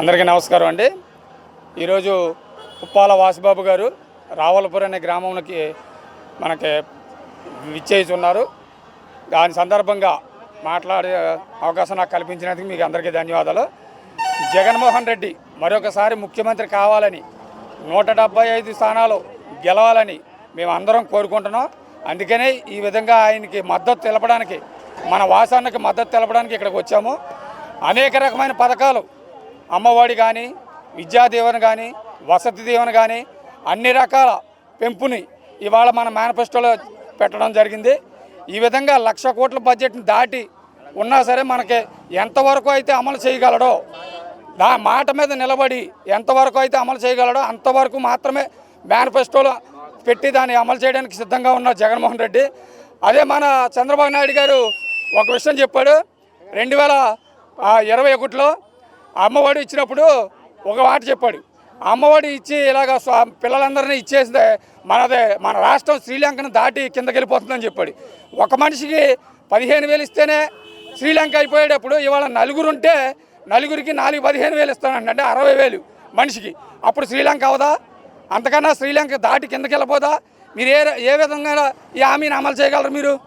అందరికీ నమస్కారం అండి. ఈరోజు ఉప్పాల వాసిబాబు గారు రావలపురం అనే గ్రామంలోకి మనకి విచ్చేసి ఉన్నారు దాని సందర్భంగా మాట్లాడే అవకాశం నాకు కల్పించినందుకు మీకు అందరికీ ధన్యవాదాలు. జగన్మోహన్ రెడ్డి మరొకసారి ముఖ్యమంత్రి కావాలని నూట డెబ్బై ఐదు స్థానాలు గెలవాలని మేము అందరం కోరుకుంటున్నాం. అందుకనే ఈ విధంగా ఆయనకి మద్దతు తెలపడానికి మన వాసానికి మద్దతు తెలపడానికి ఇక్కడికి వచ్చాము. అనేక రకమైన పథకాలు అమ్మఒడి కానీ విద్యా దీవెన కానీ వసతి దీవెన కానీ అన్ని రకాల పెంపుని ఇవాళ మన మేనిఫెస్టోలో పెట్టడం జరిగింది. ఈ విధంగా లక్ష కోట్ల బడ్జెట్ని దాటి ఉన్నా సరే మనకి ఎంతవరకు అయితే అమలు చేయగలడో దా మాట మీద నిలబడి ఎంతవరకు అయితే అమలు చేయగలడో అంతవరకు మాత్రమే మేనిఫెస్టోలో పెట్టి దాన్ని అమలు చేయడానికి సిద్ధంగా ఉన్నారు జగన్మోహన్ రెడ్డి. అదే మన చంద్రబాబు నాయుడు గారు ఒక విషయం చెప్పాడు. రెండు వేల ఇరవై ఒకటిలో అమ్మఒడి ఇచ్చినప్పుడు ఒక మాట చెప్పాడు. అమ్మఒడి ఇచ్చి ఇలాగ స్వా- పిల్లలందరినీ ఇచ్చేస్తే మనదే మన రాష్ట్రం శ్రీలంకను దాటి కిందకి వెళ్ళిపోతుందని చెప్పాడు. ఒక మనిషికి పదిహేను వేలు ఇస్తేనే శ్రీలంక అయిపోయేటప్పుడు ఇవాళ నలుగురు ఉంటే నలుగురికి నాలుగు పదిహేను వేలు ఇస్తానండి. అంటే అరవై వేలు మనిషికి. అప్పుడు శ్రీలంక అవదా? అంతకన్నా శ్రీలంక దాటి కిందకి వెళ్ళిపోదా మీరు ఏ ఏ విధంగా ఈ హామీని అమలు చేయగలరు మీరు?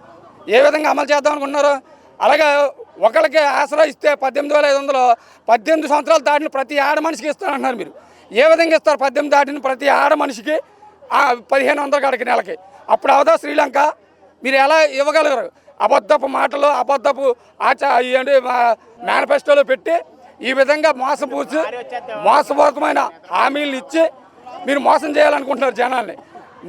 ఏ విధంగా అమలు చేద్దాం అనుకున్నారు అలాగే ఒకరికి ఆసరా ఇస్తే పద్దెనిమిది వేల ఐదు వందలు పద్దెనిమిది సంవత్సరాలు దాటిన ప్రతి ఆడ మనిషికి ఇస్తారంటున్నారు మీరు. ఏ విధంగా ఇస్తారు? పద్దెనిమిది దాటిన ప్రతి ఆడ మనిషికి పదిహేను వందల కాడికి నెలకి. అప్పుడు అవదా శ్రీలంక? మీరు ఎలా ఇవ్వగలరు? అబద్ధపు మాటలు అబద్ధపు ఆచ ఇవ్వండి మేనిఫెస్టోలో పెట్టి ఈ విధంగా మోసపూచి మోసపూరితమైన హామీలు ఇచ్చి మీరు మోసం చేయాలనుకుంటున్నారు జనాల్ని.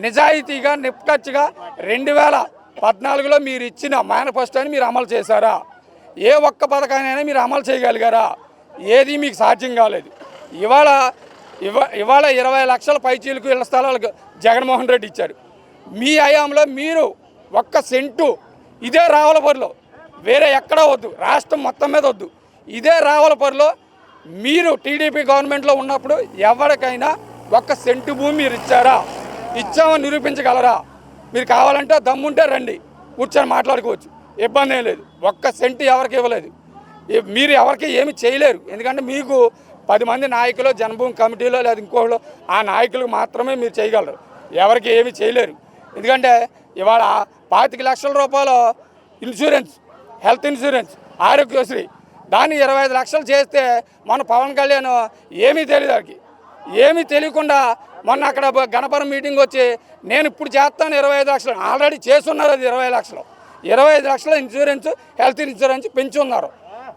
నిజాయితీగా నిప్కచ్చిగా రెండు వేల పద్నాలుగులో మీరు ఇచ్చిన మేనిఫెస్టోని మీరు అమలు చేశారా? ఏ ఒక్క పథకానైనా మీరు అమలు చేయగలిగారా? ఏది మీకు సాధ్యం కాలేదు. ఇవాళ ఇవా ఇవాళ ఇరవై లక్షల పైచీలకు ఇళ్ళ స్థలాలకు జగన్మోహన్ రెడ్డి ఇచ్చారు మీ హయాంలో మీరు ఒక్క సెంటు ఇదే రావులపరిలో. వేరే ఎక్కడా వద్దు. రాష్ట్రం మొత్తం మీద వద్దు. ఇదే రావులపరిలో మీరు టీడీపీ గవర్నమెంట్లో ఉన్నప్పుడు ఎవరికైనా ఒక్క సెంటు భూమి మీరు ఇచ్చారా? ఇచ్చామని నిరూపించగలరా? మీరు కావాలంటే దమ్ముంటే రండి. కూర్చొని మాట్లాడుకోవచ్చు. ఇబ్బంది ఏం లేదు. ఒక్క సెంటు ఎవరికి ఇవ్వలేదు. మీరు ఎవరికి ఏమి చేయలేరు. ఎందుకంటే మీకు పది మంది నాయకులు జనభూమి కమిటీలో లేదా ఇంకోళ్ళు ఆ నాయకులకు మాత్రమే మీరు చేయగలరు. ఎవరికి ఏమి చేయలేరు. ఎందుకంటే ఇవాళ పాతిక లక్షల రూపాయలు ఇన్సూరెన్స్ హెల్త్ ఇన్సూరెన్స్ ఆరోగ్యశ్రీ దాన్ని ఇరవై ఐదు లక్షలు చేస్తే మన పవన్ కళ్యాణ్ ఏమీ తెలియదు వారికి ఏమీ తెలియకుండా మొన్న అక్కడ గణపరం మీటింగ్ వచ్చి నేను ఇప్పుడు చేస్తాను ఇరవై ఐదు లక్షలు ఆల్రెడీ చేస్తున్నారు అది ఇరవై లక్షలు. ఇరవై ఐదు లక్షల ఇన్సూరెన్స్ హెల్త్ ఇన్సూరెన్స్ పెంచి ఉన్నారు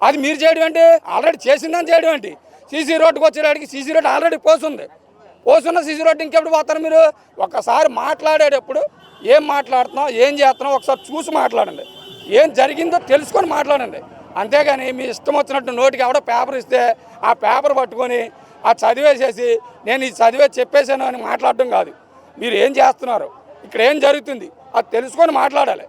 అది మీరు చేయడం ఏంటి? ఆల్రెడీ చేసిందని చేయడం ఏంటి? సీసీ రోడ్డుకి వచ్చేటికి సీసీ రోడ్ ఆల్రెడీ పోతుంది పోసున్న సీసీ రోడ్డు ఇంకెప్పుడు పోతారు మీరు? ఒకసారి మాట్లాడేటప్పుడు ఏం మాట్లాడుతున్నాం ఏం చేస్తున్నాం ఒకసారి చూసి మాట్లాడండి. ఏం జరిగిందో తెలుసుకొని మాట్లాడండి. అంతేగాని మీ ఇష్టం వచ్చినట్టు నోటికి ఎవడో పేపర్ ఇస్తే ఆ పేపర్ పట్టుకొని ఆ చదివేసేసి నేను ఈ చదివే చెప్పేశాను అని మాట్లాడడం కాదు. మీరు ఏం చేస్తున్నారు? ఇక్కడ ఏం జరుగుతుంది? అది తెలుసుకొని మాట్లాడాలి.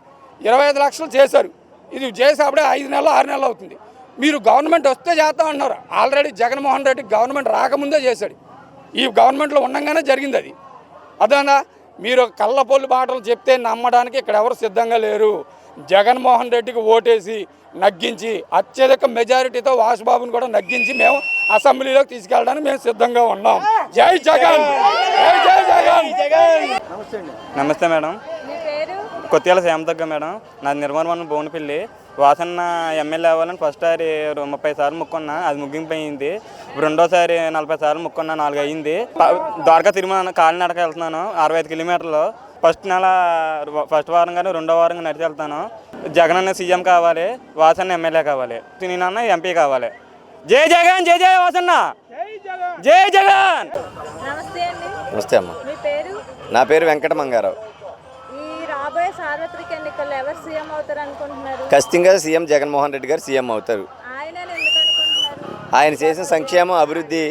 ఇరవై ఐదు లక్షలు చేశారు. ఇది చేసి అప్పుడే ఐదు నెలలు ఆరు నెలలు అవుతుంది. మీరు గవర్నమెంట్ వస్తే చేస్తాం అన్నారు ఆల్రెడీ జగన్మోహన్ రెడ్డి గవర్నమెంట్ రాకముందే చేశాడు. ఈ గవర్నమెంట్లో ఉండగానే జరిగింది అది. అదేనా? మీరు కళ్ళపొల్లి మాటలు చెప్తే నమ్మడానికి ఇక్కడ ఎవరు సిద్ధంగా లేరు. జగన్మోహన్ రెడ్డికి ఓటేసి నగ్గించి అత్యధిక మెజారిటీతో వాసుబాబుని కూడా నగ్గించి మేము అసెంబ్లీలోకి తీసుకెళ్ళడానికి మేము సిద్ధంగా ఉన్నాం. జై జగన్! జై జై జగన్ నమస్తే మేడం. కొత్తగల సేమతగ్గ మేడం. నాది నిర్మల్ బోనపల్లి. వాసన్న ఎమ్మెల్యే అవ్వాలని ఫస్ట్ సారి ముప్పై సార్లు ముక్కున్నా. అది ముగింపు అయింది రెండోసారి నలభై సార్లు ముక్కున్నా. నాలుగు అయింది ద్వారకా తిరుమల కాలినడక వెళ్తున్నాను. అరవై ఐదు కిలోమీటర్లు. ఫస్ట్ నెల ఫస్ట్ వారం కానీ రెండో వారం కానీ నడిచి వెళ్తాను. జగన్ అన్న సీఎం కావాలి. వాసన్న ఎమ్మెల్యే కావాలి. నేనన్న ఎంపీ కావాలి. జై జగన్! జై జై వాసన్న! జై జగన్! నమస్తే అండి. నమస్తే అమ్మ. మీ పేరు? నా పేరు వెంకట మంగారావు. సార్వత్రిక ఎన్నికల్లో ఎవరు సీఎం అవుతారు అనుకుంటున్నారు? ఖచ్చితంగా సీఎం జగన్మోహన్ రెడ్డి గారు సీఎం అవుతారు. ఆయన చేసిన సంక్షేమం అభివృద్ధి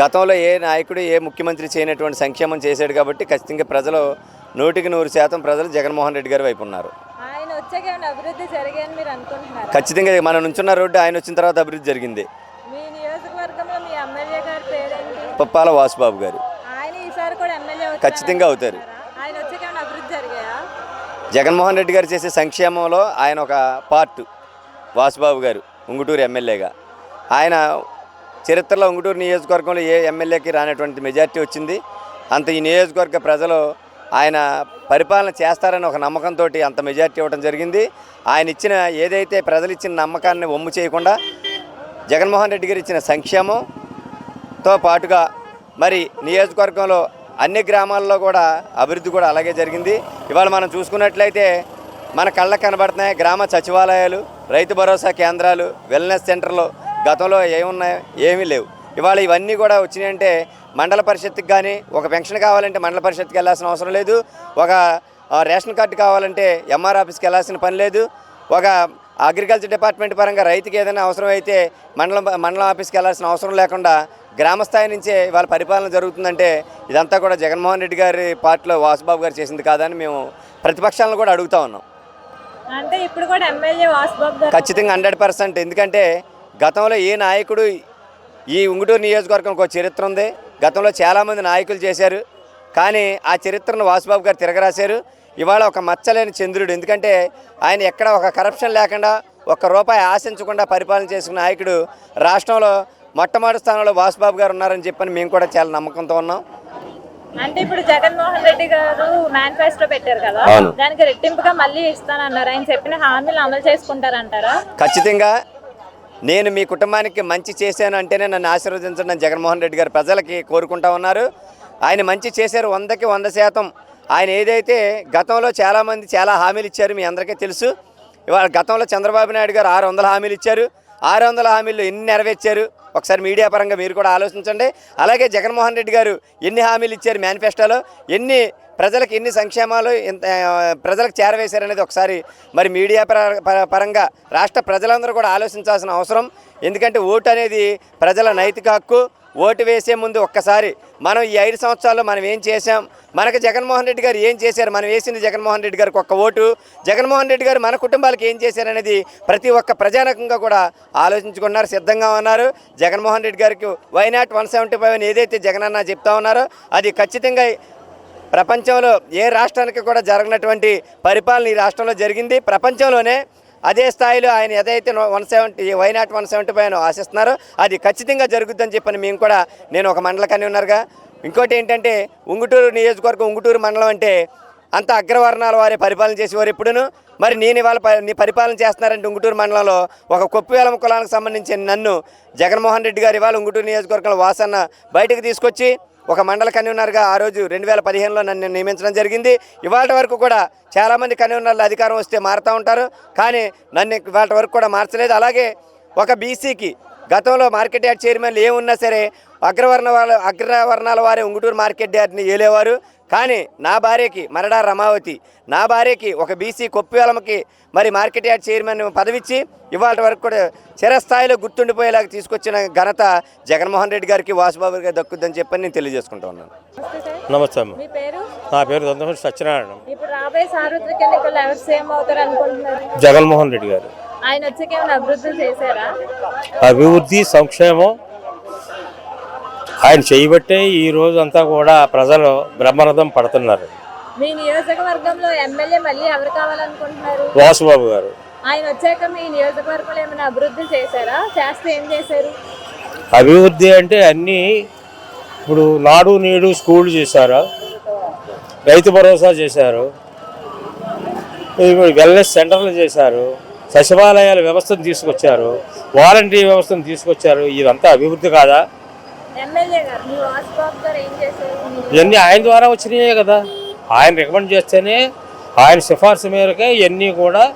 గతంలో ఏ నాయకుడు ఏ ముఖ్యమంత్రి చేయనటువంటి సంక్షేమం చేశాడు కాబట్టి ఖచ్చితంగా ప్రజలు నూటికి నూరు శాతం ప్రజలు జగన్మోహన్ రెడ్డి గారి వైపు ఉన్నారు. ఖచ్చితంగా మనం నుంచున్న రోడ్డు ఆయన వచ్చిన తర్వాత అభివృద్ధి జరిగింది. పప్పాల వాసుబాబు గారు. ఖచ్చితంగా అవుతారు. అనుకుంటున్నారా? ఆయన వచ్చాక ఏమైనా అభివృద్ధి జరిగాయా జగన్మోహన్ రెడ్డి గారు చేసే సంక్షేమంలో ఆయన ఒక పార్ట్ వాసుబాబు గారు ఉంగుటూరు ఎమ్మెల్యేగా. ఆయన చరిత్రలో ఉంగుటూరు నియోజకవర్గంలో ఏ ఎమ్మెల్యేకి రానటువంటి మెజార్టీ వచ్చింది. అంత ఈ నియోజకవర్గ ప్రజలు ఆయన పరిపాలన చేస్తారని ఒక నమ్మకంతో అంత మెజార్టీ ఇవ్వడం జరిగింది. ఆయన ఇచ్చిన ఏదైతే ప్రజలు ఇచ్చిన నమ్మకాన్ని ఒమ్ము చేయకుండా జగన్మోహన్ రెడ్డి గారు ఇచ్చిన సంక్షేమంతో పాటుగా మరి నియోజకవర్గంలో అన్ని గ్రామాల్లో కూడా అభివృద్ధి కూడా అలాగే జరిగింది. ఇవాళ మనం చూసుకున్నట్లయితే మన కళ్ళకు కనబడుతున్నాయి గ్రామ సచివాలయాలు రైతు భరోసా కేంద్రాలు వెల్నెస్ సెంటర్లు గతంలో ఏమున్నాయో ఏమీ లేవు. ఇవాళ ఇవన్నీ కూడా వచ్చినాయంటే మండల పరిషత్కి కానీ ఒక పెన్షన్ కావాలంటే మండల పరిషత్కి వెళ్ళాల్సిన అవసరం లేదు. ఒక రేషన్ కార్డు కావాలంటే ఎంఆర్ ఆఫీస్కి వెళ్ళాల్సిన పని లేదు. ఒక అగ్రికల్చర్ డిపార్ట్మెంట్ పరంగా రైతుకి ఏదైనా అవసరం అయితే మండలం మండలం ఆఫీస్కి వెళ్ళాల్సిన అవసరం లేకుండా గ్రామ స్థాయి నుంచే వాళ్ళ పరిపాలన జరుగుతుందంటే ఇదంతా కూడా జగన్మోహన్ రెడ్డి గారి పార్టీలో వాసుబాబు గారు చేసింది కాదని మేము ప్రతిపక్షాలను కూడా అడుగుతా ఉన్నాం. అంటే ఇప్పుడు కూడా ఎమ్మెల్యే వాసుబాబు గారు ఖచ్చితంగా హండ్రెడ్ పర్సెంట్. ఎందుకంటే గతంలో ఏ నాయకుడు ఈ ఉంగుటూరు నియోజకవర్గంకి ఒక చరిత్ర ఉంది. గతంలో చాలామంది నాయకులు చేశారు. కానీ ఆ చరిత్రను వాసుబాబు గారు తిరగరాశారు. ఇవాళ ఒక మచ్చలేని చంద్రుడు. ఎందుకంటే ఆయన ఎక్కడ ఒక కరప్షన్ లేకుండా ఒక్క రూపాయి ఆశించకుండా పరిపాలన చేసుకున్న నాయకుడు రాష్ట్రంలో మొట్టమొదటి స్థానంలో వాసుబాబు గారు ఉన్నారని చెప్పని మేము కూడా చాలా నమ్మకంతో ఉన్నాం. అంటే ఇప్పుడు జగన్మోహన్ రెడ్డి గారు మేనిఫెస్టో పెట్టారు కదా. దానికి రెట్టింపుగా మళ్ళీ ఇస్తానన్నారు. ఆయన చెప్పిన హామీలు అమలు చేసుకుంటారంటారా? ఖచ్చితంగా నేను మీ కుటుంబానికి మంచి చేశాను అంటేనే నన్ను ఆశీర్వదించండి జగన్మోహన్ రెడ్డి గారు ప్రజలకి కోరుకుంటా ఉన్నారు. ఆయన మంచి చేశారు వందకి వంద శాతం. ఆయన ఏదైతే గతంలో చాలామంది చాలా హామీలు ఇచ్చారు మీ అందరికీ తెలుసు. ఇవాళ గతంలో చంద్రబాబు నాయుడు గారు ఆరు వందల హామీలు ఇచ్చారు. ఆరు వందల హామీలు ఎన్ని నెరవేర్చారు? ఒకసారి మీడియా పరంగా మీరు కూడా ఆలోచించండి. అలాగే జగన్మోహన్ రెడ్డి గారు ఎన్ని హామీలు ఇచ్చారు మేనిఫెస్టోలో? ఎన్ని ప్రజలకు ఎన్ని సంక్షేమాలు ఎంత ప్రజలకు చేరవేశారనేది ఒకసారి మరి మీడియా పర- పరంగా రాష్ట్ర ప్రజలందరూ కూడా ఆలోచించాల్సిన అవసరం. ఎందుకంటే ఓటు అనేది ప్రజల నైతిక హక్కు ఓటు వేసే ముందు ఒక్కసారి మనం ఈ ఐదు సంవత్సరాల్లో మనం ఏం చేశాం? మనకు జగన్మోహన్ రెడ్డి గారు ఏం చేశారు? మనం వేసింది జగన్మోహన్ రెడ్డి గారికి ఒక్క ఓటు. జగన్మోహన్ రెడ్డి గారు మన కుటుంబాలకు ఏం చేశారనేది ప్రతి ఒక్క ప్రజానకంగా కూడా ఆలోచించుకున్నారు సిద్ధంగా ఉన్నారు. జగన్మోహన్ రెడ్డి గారికి వైనాట్ వన్ సెవెంటీ ఫైవ్ అని ఏదైతే జగనన్న చెప్తా ఉన్నారో అది ఖచ్చితంగా ప్రపంచంలో ఏ రాష్ట్రానికి కూడా జరగనటువంటి పరిపాలన ఈ రాష్ట్రంలో జరిగింది. ప్రపంచంలోనే అదే స్థాయిలో ఆయన ఏదైతే one seventy why not one seventy five ఆశిస్తున్నారో అది ఖచ్చితంగా జరుగుద్దని చెప్పని మేము కూడా నేను ఒక మండల కన్వీనర్గా. ఉన్నారుగా ఇంకోటి ఏంటంటే ఉంగుటూరు నియోజకవర్గం ఉంగుటూరు మండలం అంటే అంత అగ్రవర్ణాల వారే పరిపాలన చేసేవారు ఎప్పుడును మరి నేను ఇవాళ ప- నీ పరిపాలన చేస్తున్నారంటే ఉంగుటూరు మండలంలో ఒక కొప్పివేలం కులానికి సంబంధించిన నన్ను జగన్మోహన్ రెడ్డి గారు ఇవాళ ఉంగుటూరు నియోజకవర్గంలో వాసన్న బయటకు తీసుకొచ్చి ఒక మండల కన్వీనర్గా ఆ రోజు రెండు వేల పదిహేనులో నన్ను నియమించడం జరిగింది. ఇవాళ వరకు కూడా చాలామంది కన్వీనర్లు అధికారం వస్తే మారుతూ ఉంటారు. కానీ నన్ను ఇవాళ వరకు కూడా మార్చలేదు. అలాగే ఒక బీసీకి గతంలో మార్కెట్ యార్డ్ చైర్మన్లు ఏమున్నా సరే అగ్రవర్ణ వాళ్ళ అగ్రవర్ణాల వారే ఉంగుటూరు మార్కెట్ యార్డ్ని ఏలేవారు. కానీ నా భార్యకి మరడా రమావతి. నా భార్యకి ఒక బీసీ కొప్పివేలమకి మరి మార్కెట్ యార్డ్ చైర్మన్ పదవిచ్చి ఇవాళ వరకు కూడా చిరస్థాయిలో గుర్తుండిపోయేలాగా తీసుకొచ్చిన ఘనత జగన్మోహన్ రెడ్డి గారికి వాసుబాబు గారికి దక్కుద్దని చెప్పని నేను తెలియజేసుకుంటా ఉన్నాను. నమస్తే అమ్మ. మీ పేరు? నా పేరు సత్యనారాయణ. జగన్మోహన్ రెడ్డి గారు. ఆయన వచ్చాక ఏమైనా అభివృద్ధులు చేశారా? అభివృద్ధి సంక్షేమం ఆయన చేయబట్టే ఈ రోజు అంతా కూడా ప్రజలు బ్రహ్మరథం పడుతున్నారు. మీ నియోజకవర్గంలో ఎమ్మెల్యే మళ్ళీ ఎవరు కావాలనుకుంటున్నారు? వాసుబాబు గారు. ఆయన వచ్చాక మీ నియోజకవర్గంలో ఏమైనా అభివృద్ధి చేశారా? చేస్తే ఏం చేశారు? అభివృద్ధి అంటే అన్నీ ఇప్పుడు నాడు నేడు స్కూల్ చేశారు. రైతు భరోసా చేశారు. ఇప్పుడు వెల్నెస్ సెంటర్లు చేశారు. సచివాలయాల వ్యవస్థను తీసుకొచ్చారు. వాలంటరీ వ్యవస్థను తీసుకొచ్చారు. ఇదంతా అభివృద్ధి కాదా? ఇవన్నీ ఆయన ద్వారా వచ్చినాయే కదా. ఆయన రికమెండ్ చేస్తేనే ఆయన సిఫార్సు మేరకే ఇవన్నీ కూడా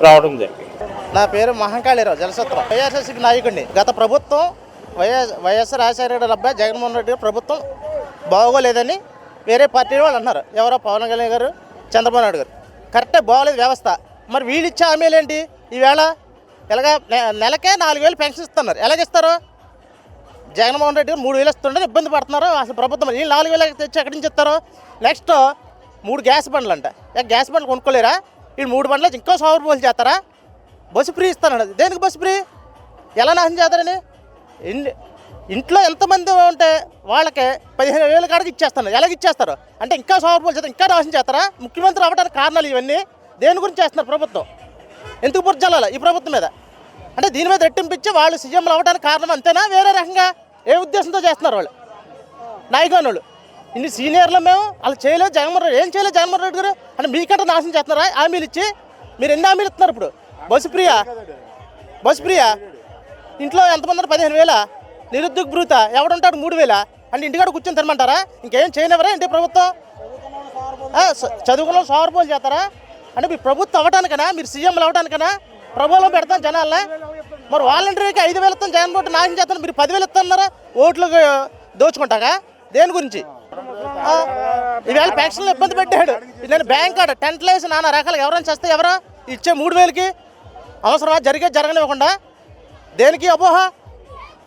రావడం జరిగింది. నా పేరు మహంకాళీరావు జలసత్రం వైఎస్ఎస్సీ నాయకుడిని గత ప్రభుత్వం వైఎస్ వైఎస్ రాజశేఖర రెడ్డి అబ్బాయి జగన్మోహన్ రెడ్డి గారి ప్రభుత్వం బాగోలేదని వేరే పార్టీ వాళ్ళు అన్నారు. ఎవరో పవన్ కళ్యాణ్ గారు చంద్రబాబు నాయుడు గారు. కరెక్టే బాగోలేదు వ్యవస్థ. మరి వీళ్ళు ఇచ్చే హామీలు ఏంటి? ఈవేళ ఎలాగ నె- నెలకే నాలుగు వేలు పెన్షన్ ఇస్తున్నారు. ఎలాగిస్తారు జగన్మోహన్ రెడ్డి గారు మూడు వేలు ఇస్తుంటే ఇబ్బంది పడుతున్నారు. అసలు ప్రభుత్వం నేను నాలుగు వేలు తెచ్చి ఎక్కడి నుంచి ఇస్తారు? నెక్స్ట్ మూడు గ్యాస్ బండ్లు అంట గ్యాస్ బండ్లు కొనుక్కోలేరా? ఈ మూడు బండ్లు ఇంకో సౌర పోలు చేస్తారా? బస్సు ఫ్రీ ఇస్తానండి దేనికి బస్సు ఫ్రీ? ఎలా నాశనం చేస్తారని? ఇంట్లో ఎంతమంది ఉంటే వాళ్ళకి పదిహేను వేల కాడికి ఇచ్చేస్తాను. ఎలాగ ఇచ్చేస్తారు? అంటే ఇంకా సౌర్ పోలు చేస్తారు ఇంకా నాశనం చేస్తారా? ముఖ్యమంత్రి అవ్వడానికి కారణాలు ఇవన్నీ. దేని గురించి చేస్తున్నారు ప్రభుత్వం? ఎందుకు బుర్జల్లాలి ఈ ప్రభుత్వం మీద? అంటే దీని మీద రెట్టింపించి వాళ్ళు సీఎంలు అవ్వడానికి కారణం అంతేనా? వేరే రకంగా ఏ ఉద్దేశంతో చేస్తున్నారు వాళ్ళు? నాయకులు వాళ్ళు ఇన్ని సీనియర్లు మేము వాళ్ళు చేయలేదు జగన్మోహన్ రెడ్డి. ఏం చేయలేదు జగన్మోహన్ రెడ్డి గారు? అంటే మీకంటే నాశనం చేస్తున్నారా? హామీలు ఇచ్చి మీరు ఎన్ని హామీలు ఇస్తున్నారు ఇప్పుడు? బస్సు ప్రియా బస్సు ప్రియా ఇంట్లో ఎంతమంది పదిహేను వేల. నిరుద్యోగ భృత. ఎవడుంటాడు? మూడు వేల. అంటే ఇంటికాడ కూర్చొని తినమంటారా? ఇంకేం చేయనివరా ఏంటి ప్రభుత్వం? ఆ, స- చదువుకున్న చేస్తారా? అంటే మీ ప్రభుత్వం అవ్వడానికనా మీరు సీఎంలు అవ్వడానికనా ప్రభుత్వం పెడతాం జనాల్లో మరి వాలంటీర్కి ఐదు వేలు ఇస్తాం జగన్ బోటు నాశనం చేస్తాను మీరు పదివేలు ఇస్తున్నారా ఓట్లు దోచుకుంటాగా దేని గురించి? ఈవేళ పెన్షన్లు ఇబ్బంది పెట్టాడు. నేను బ్యాంక్ కాడ టెంట్లు వేసి నానా రకాలు ఎవరైనా చేస్తే ఎవరా? ఇచ్చే మూడు వేలకి అవసరమా? జరిగే జరగనివ్వకుండా. దేనికి అపోహ?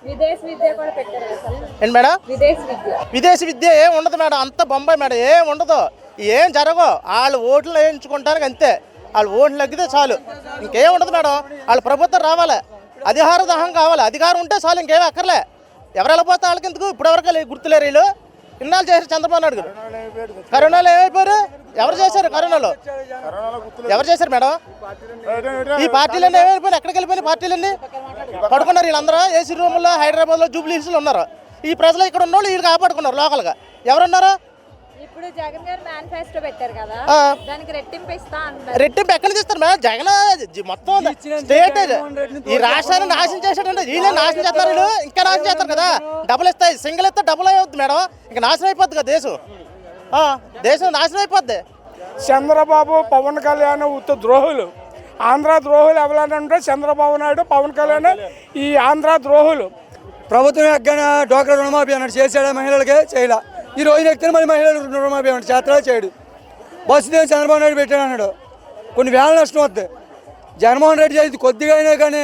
ఏంటి మేడం? విదేశ విద్య. విదేశీ విద్య ఏం ఉండదు మేడం. అంత బొంబాయి మేడం ఏం ఉండదు. ఏం జరగవు. వాళ్ళు ఓట్లు వేయించుకుంటానికి అంతే. వాళ్ళు ఓట్లు లగ్గితే చాలు. ఇంకేం ఉండదు మేడం. వాళ్ళు ప్రభుత్వం రావాలి. అధికార దహం కావాలి. అధికారం ఉంటే చాలు ఇంకేం అక్కర్లే. ఎవరు వెళ్ళిపోతే వాళ్ళకి ఎందుకు? ఇప్పటివరకు లే- గుర్తులేరు వీళ్ళు. ఇన్నాళ్ళు చేశారు చంద్రబాబు నాయుడు గారు. కరోనాలో ఏమైపోయారు? ఎవరు చేశారు కరోనాలో? ఎవరు చేశారు మేడం? ఈ పార్టీలన్నీ ఏమైపోయినాయి? ఎక్కడికి వెళ్ళిపోయినాయి పార్టీలన్నీ? పడుకున్నారు వీళ్ళందరూ. ఏసీ రూముల్లో హైదరాబాద్లో జూబ్లీ హిల్స్లో ఉన్నారు. ఈ ప్రజలు ఇక్కడ ఉన్న వాళ్ళు వీళ్ళు కాపాడుకున్నారు లోకల్గా. ఎవరున్నారు? ఇప్పుడు జగన్ గారు మేనిఫెస్టో పెట్టారు కదా ఆ. దానికి రెట్టింపు ఇస్తా అంటున్నారు రెట్టింపు ఎక్కడి నుంచి ఇస్తారు మేడం జగన్ మొత్తం స్టేట్ ఈ రాష్ట్రాన్ని నాశనం చేశాడంటే వీళ్ళే నాశనం చేస్తారు వీళ్ళు. ఇంకా నాశనం చేస్తారు కదా. డబుల్ ఇస్తాయి సింగిల్ ఇస్తే డబుల్ అయిపోద్ది మేడం. ఇంకా నాశనం అయిపోద్ది కదా దేశం. ఆ, దేశం నాశనం అయిపోద్ది. చంద్రబాబు పవన్ కళ్యాణ్ ఉత్త ద్రోహులు. ఆంధ్ర ద్రోహులు ఎవరంటే చంద్రబాబు నాయుడు పవన్ కళ్యాణ్ ఈ ఆంధ్ర ద్రోహులు. ప్రభుత్వం ఎక్కడ డోక్రా రుణమాఫీ అన్నాడు చేశాడా మహిళలకే? చేయలే. ఈ రోజు ఎక్కితే మరి మహిళలు రుణమాఫీ అన్నాడు చేస్తాడా చేయడు. బస్సు దేని చంద్రబాబు నాయుడు పెట్టాడు అన్నాడు. కొన్ని వేల నష్టం వస్తాయి జగన్మోహన్ రెడ్డి చేసి కొద్దిగా అయినా కానీ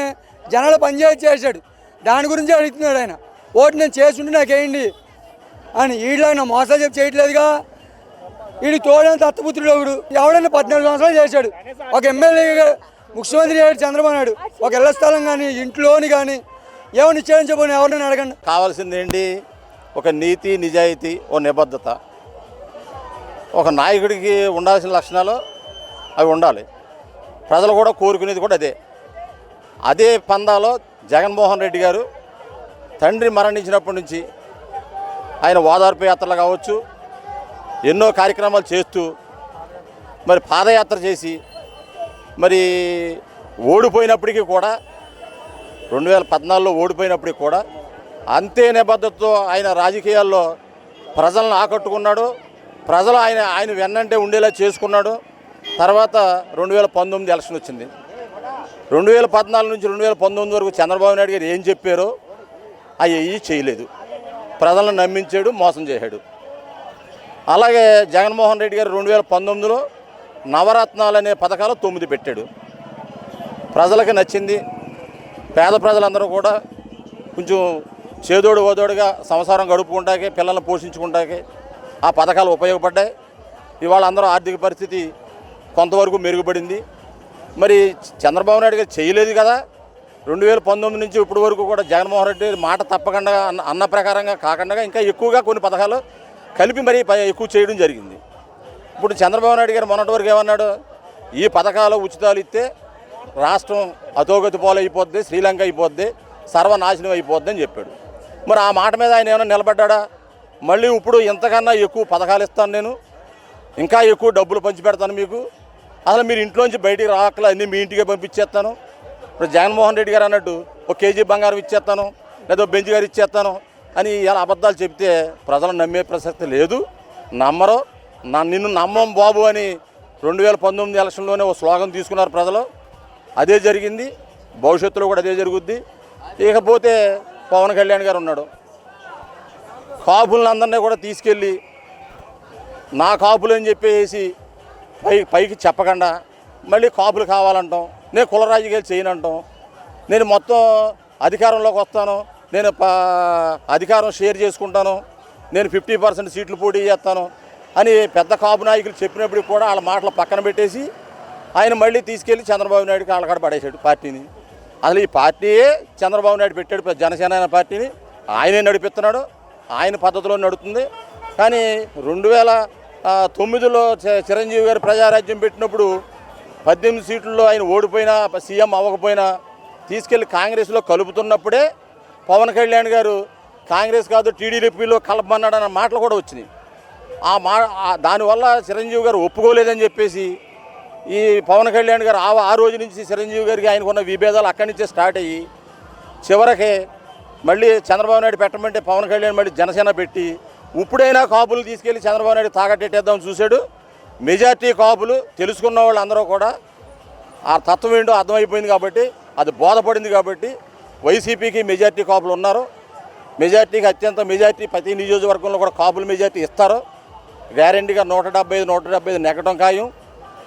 జనాలు పనిచేసి చేశాడు. దాని గురించి అడుగుతున్నాడు ఆయన. ఓటు నేను చేసుంటే నాకేయండి అని వీళ్ళకి నా మోసాలు చెప్పి చేయట్లేదుగా. వీడి తోడైన దత్తపుత్రుడు ఒకడు. ఎవడైనా పద్నాలుగు సంవత్సరాలు చేశాడు. ఒక ఎమ్మెల్యే ముఖ్యమంత్రి అయ్యాడు చంద్రబాబు నాయుడు. ఒక ఇళ్ళ స్థలం కానీ ఇంట్లోని కానీ ఏమైనా చెప్పని ఎవరినైనా అడగండి. కావాల్సింది ఏంటి? ఒక నీతి నిజాయితీ ఓ నిబద్ధత. ఒక నాయకుడికి ఉండాల్సిన లక్షణాలు అవి ఉండాలి. ప్రజలు కూడా కోరుకునేది కూడా అదే. అదే పందాలో జగన్మోహన్ రెడ్డి గారు తండ్రి మరణించినప్పటి నుంచి ఆయన ఓదార్పు యాత్రలు కావచ్చు ఎన్నో కార్యక్రమాలు చేస్తూ మరి పాదయాత్ర చేసి మరి ఓడిపోయినప్పటికీ కూడా రెండు వేల పద్నాలుగులో ఓడిపోయినప్పటికీ కూడా అంతే నిబద్ధతతో ఆయన రాజకీయాల్లో ప్రజలను ఆకట్టుకున్నాడు. ప్రజలు ఆయన ఆయన వెన్నంటే ఉండేలా చేసుకున్నాడు. తర్వాత రెండు వేల పంతొమ్మిది ఎలక్షన్ వచ్చింది. రెండు వేల పద్నాలుగు నుంచి రెండు వేల పంతొమ్మిది వరకు చంద్రబాబు నాయుడు గారు ఏం చెప్పారో అవి ఏవి చేయలేదు. ప్రజలను నమ్మించాడు మోసం చేశాడు. అలాగే జగన్మోహన్ రెడ్డి గారు రెండు వేల పంతొమ్మిదిలో నవరత్నాలు అనే పథకాలు తొమ్మిది పెట్టాడు. ప్రజలకు నచ్చింది. పేద ప్రజలందరూ కూడా కొంచెం చేదోడు ఓదోడుగా సంసారం గడుపుకుంటాకే పిల్లల్ని పోషించుకుంటాకే ఆ పథకాలు ఉపయోగపడ్డాయి. ఇవాళ అందరూ ఆర్థిక పరిస్థితి కొంతవరకు మెరుగుపడింది. మరి చంద్రబాబు నాయుడు గారు చేయలేదు కదా. రెండు వేల పంతొమ్మిది నుంచి ఇప్పటి వరకు కూడా జగన్మోహన్ రెడ్డి మాట తప్పకుండా అన్న అన్న ప్రకారంగా కాకుండా ఇంకా ఎక్కువగా కొన్ని పథకాలు కలిపి మరీ ప- ఎక్కువ చేయడం జరిగింది. ఇప్పుడు చంద్రబాబు నాయుడు గారు మొన్నటి వరకు ఏమన్నాడు? ఈ పథకాలు ఉచితాలు ఇస్తే రాష్ట్రం అధోగతి పోలైపోద్ది శ్రీలంక అయిపోద్ది సర్వనాశనం అయిపోద్ది అని చెప్పాడు. మరి ఆ మాట మీద ఆయన ఏమైనా నిలబడ్డా మళ్ళీ ఇప్పుడు ఇంతకన్నా ఎక్కువ పథకాలు ఇస్తాను నేను. ఇంకా ఎక్కువ డబ్బులు పంచిపెడతాను మీకు. అసలు మీరు ఇంట్లోంచి బయటికి రాకలా అన్నీ మీ ఇంటికే పంపించేస్తాను. ఇప్పుడు జగన్మోహన్ రెడ్డి గారు అన్నట్టు ఒక కేజీ బంగారం ఇచ్చేస్తాను లేదా బెంచ్ గారు ఇచ్చేస్తాను అని ఇలా అబద్ధాలు చెప్తే ప్రజలు నమ్మే ప్రసక్తి లేదు. నమ్మరు. నా నిన్ను నమ్మం బాబు అని రెండు వేల పంతొమ్మిది ఎలక్షన్లోనే ఒక స్లోగన్ తీసుకున్నారు ప్రజలు. అదే జరిగింది. భవిష్యత్తులో కూడా అదే జరుగుద్ది. ఇకపోతే పవన్ కళ్యాణ్ గారు ఉన్నాడు. కాపులందరినీ కూడా తీసుకెళ్ళి నా కాపులు అని చెప్పేసి పై పైకి చెప్పకుండా మళ్ళీ కాపులు కావాలంటాం. నేను కుల రాజకీయాలు చేయనంటాం. నేను మొత్తం అధికారంలోకి వస్తాను. నేను అధికారం షేర్ చేసుకుంటాను. నేను ఫిఫ్టీ పర్సెంట్ సీట్లు పోటీ చేస్తాను అని పెద్ద కాపు నాయకులు చెప్పినప్పటికి కూడా వాళ్ళ మాటలు పక్కన పెట్టేసి ఆయన మళ్ళీ తీసుకెళ్ళి చంద్రబాబు నాయుడు కాళ్ళకాడ పడేశాడు పార్టీని. అసలు ఈ పార్టీయే చంద్రబాబు నాయుడు పెట్టాడు జనసేన పార్టీని. ఆయనే నడిపిస్తున్నాడు ఆయన పద్ధతిలో నడుస్తుంది కానీ రెండు వేల తొమ్మిదిలో చిరంజీవి గారు ప్రజారాజ్యం పెట్టినప్పుడు పద్దెనిమిది సీట్లలో ఆయన ఓడిపోయినా సీఎం అవ్వకపోయినా తీసుకెళ్ళి కాంగ్రెస్లో కలుపుతున్నప్పుడే పవన్ కళ్యాణ్ గారు కాంగ్రెస్ కాదు టీడీపీలో కలపమన్నాడు అన్న మాటలు కూడా వచ్చినాయి. ఆ మా దానివల్ల చిరంజీవి గారు ఒప్పుకోలేదని చెప్పేసి ఈ పవన్ కళ్యాణ్ గారు ఆ రోజు నుంచి చిరంజీవి గారికి ఆయనకున్న విభేదాలు అక్కడి నుంచే స్టార్ట్ అయ్యి చివరికి మళ్ళీ చంద్రబాబు నాయుడు పెట్టమంటే పవన్ కళ్యాణ్ మళ్ళీ జనసేన పెట్టి ఇప్పుడైనా కాపులు తీసుకెళ్ళి చంద్రబాబు నాయుడు తాగట్టేద్దాం చూశాడు. మెజార్టీ కాపులు తెలుసుకున్న వాళ్ళందరూ కూడా ఆ తత్వం ఏంటో అర్థమైపోయింది కాబట్టి అది బోధపడింది కాబట్టి వైసీపీకి మెజార్టీ కాపులు ఉన్నారు. మెజార్టీకి అత్యంత మెజార్టీ ప్రతి నియోజకవర్గంలో కూడా కాపులు మెజార్టీ ఇస్తారు. గ్యారంటీగా నూట డెబ్బై ఐదు నూట డెబ్బై ఐదు నెగ్గడం ఖాయం.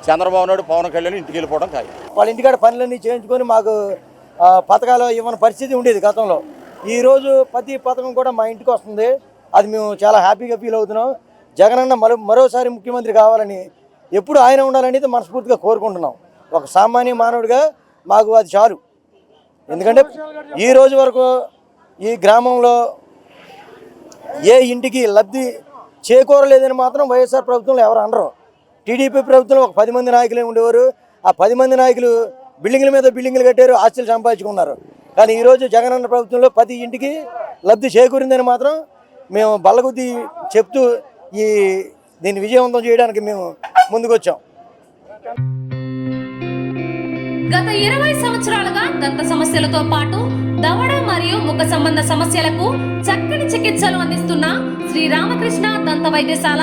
చంద్రబాబు నాయుడు పవన్ కళ్యాణ్ ఇంటికి వెళ్ళిపోవడం ఖాయం. వాళ్ళ ఇంటికాడ పనులన్నీ చేయించుకొని మాకు పథకాలు ఇవ్వని పరిస్థితి ఉండేది గతంలో. ఈరోజు ప్రతి పథకం కూడా మా ఇంటికి వస్తుంది. అది మేము చాలా హ్యాపీగా ఫీల్ అవుతున్నాం. జగనన్న మరో మరోసారి ముఖ్యమంత్రి కావాలని ఎప్పుడు ఆయన ఉండాలనేది మనస్ఫూర్తిగా కోరుకుంటున్నాం. ఒక సామాన్య మానవుడిగా మాకు అది చాలు. ఎందుకంటే ఈ రోజు వరకు ఈ గ్రామంలో ఏ ఇంటికి లబ్ధి చేకూరలేదని మాత్రం వైఎస్ఆర్ ప్రభుత్వంలో ఎవరు అనరు. టీడీపీ ప్రభుత్వంలో ఒక పది మంది నాయకులే ఉండేవారు. ఆ పది మంది నాయకులు బిల్డింగ్ల మీద బిల్డింగ్లు కట్టారు ఆస్తులు సంపాదించుకున్నారు. కానీ ఈరోజు జగనన్న ప్రభుత్వంలో ప్రతి ఇంటికి లబ్ధి చేకూరిందని మాత్రం మేము బల్లగుద్ది చెప్తూ ఈ దీన్ని విజయవంతం చేయడానికి మేము ముందుకొచ్చాం. గత ఇరవై సంవత్సరాలుగా దంత సమస్యలతో పాటు దవడ మరియు ముఖ సంబంధ సమస్యలకు చక్కని చికిత్సలు అందిస్తున్న శ్రీ రామకృష్ణ దంత వైద్యశాల